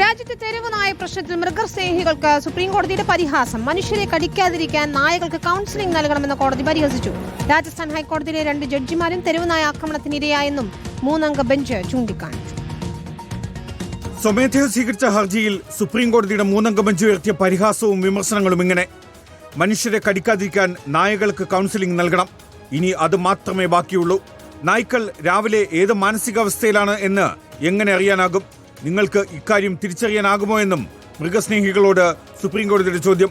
രാജ്യത്തെ തെരുവ് നായ പ്രശ്നത്തിൽ മൃഗസ്നേഹികൾക്ക് സുപ്രീം കോടതിയുടെ പരിഹാസം. മനുഷ്യരെ കടിക്കാതിരിക്കാൻ നായകൾക്ക് കൗൺസിലിംഗ് നൽകണമെന്ന് കോടതി പരിഹസിച്ചു. രാജസ്ഥാൻ ഹൈക്കോടതിയിലെ രണ്ട് ജഡ്ജിമാരും തെരുവ് നായ ആക്രമണത്തിന് ഇരയായെന്നും മൂന്നംഗ ബെഞ്ച് ചൂണ്ടിക്കാണിച്ചു. സ്വമേധയാ സ്വീകരിച്ച ഹർജിയിൽ സുപ്രീം കോടതിയുടെ മൂന്നംഗ ബെഞ്ച് ഉയർത്തിയ പരിഹാസവും വിമർശനങ്ങളും ഇങ്ങനെ. മനുഷ്യരെ കടിക്കാതിരിക്കാൻ നായകൾക്ക് കൗൺസിലിംഗ് നൽകണം. ഇനി അത് മാത്രമേ ബാക്കിയുള്ളൂ. നായ്ക്കൾ രാവിലെ ഏത് മാനസികാവസ്ഥയിലാണ് എന്ന് എങ്ങനെ അറിയാനാകും? നിങ്ങൾക്ക് ഇക്കാര്യം തിരിച്ചറിയാനാകുമോ എന്നും മൃഗസ്നേഹികളോട് സുപ്രീംകോടതിയുടെ ചോദ്യം.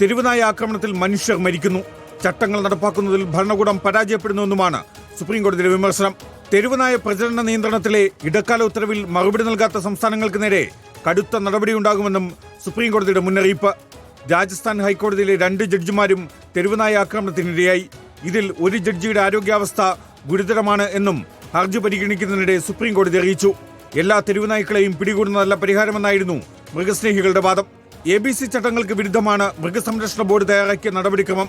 തെരുവുനായ ആക്രമണത്തിൽ മനുഷ്യർ മരിക്കുന്നു. ചട്ടങ്ങൾ നടപ്പാക്കുന്നതിൽ ഭരണകൂടം പരാജയപ്പെടുന്നുവെന്നുമാണ് സുപ്രീംകോടതിയുടെ വിമർശനം. തെരുവുനായ പ്രചരണ നിയന്ത്രണത്തിലെ ഇടക്കാല ഉത്തരവിൽ മറുപടി നൽകാത്ത സംസ്ഥാനങ്ങൾക്ക് നേരെ കടുത്ത നടപടിയുണ്ടാകുമെന്നും സുപ്രീം കോടതിയുടെ മുന്നറിയിപ്പ്. രാജസ്ഥാൻ ഹൈക്കോടതിയിലെ രണ്ട് ജഡ്ജിമാരും തെരുവുനായ ആക്രമണത്തിനിരയായി. ഇതിൽ ഒരു ജഡ്ജിയുടെ ആരോഗ്യാവസ്ഥ ഗുരുതരമാണ് എന്നും ഹർജി പരിഗണിക്കുന്നതിനിടെ സുപ്രീംകോടതി അറിയിച്ചു. എല്ലാ തെരുവുനായ്ക്കളെയും പിടികൂടുന്നതല്ല പരിഹാരമെന്നായിരുന്നു മൃഗസ്നേഹികളുടെ വാദം. എ ബി സി ചട്ടങ്ങൾക്ക് വിരുദ്ധമാണ് മൃഗസംരക്ഷണ ബോർഡ് തയ്യാറാക്കിയ നടപടിക്രമം.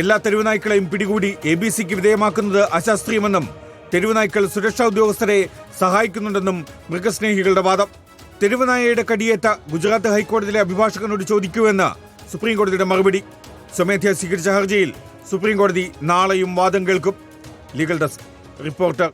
എല്ലാ തെരുവുനായ്ക്കളെയും പിടികൂടി എ ബി സിക്ക് വിധേയമാക്കുന്നത് അശാസ്ത്രീയമെന്നും തെരുവുനായ്ക്കൾ സുരക്ഷാ ഉദ്യോഗസ്ഥരെ സഹായിക്കുന്നുണ്ടെന്നും മൃഗസ്നേഹികളുടെ വാദം. തെരുവുനായയുടെ കടിയേറ്റ ഗുജറാത്ത് ഹൈക്കോടതിയിലെ അഭിഭാഷകനോട് ചോദിക്കൂവെന്ന് സുപ്രീംകോടതിയുടെ സുപ്രീം കോടതിയുടെ മറുപടി. സ്വമേധയാ സ്വീകരിച്ച ഹർജിയിൽ സുപ്രീംകോടതി നാളെയും വാദം കേൾക്കും. Legal desk reporter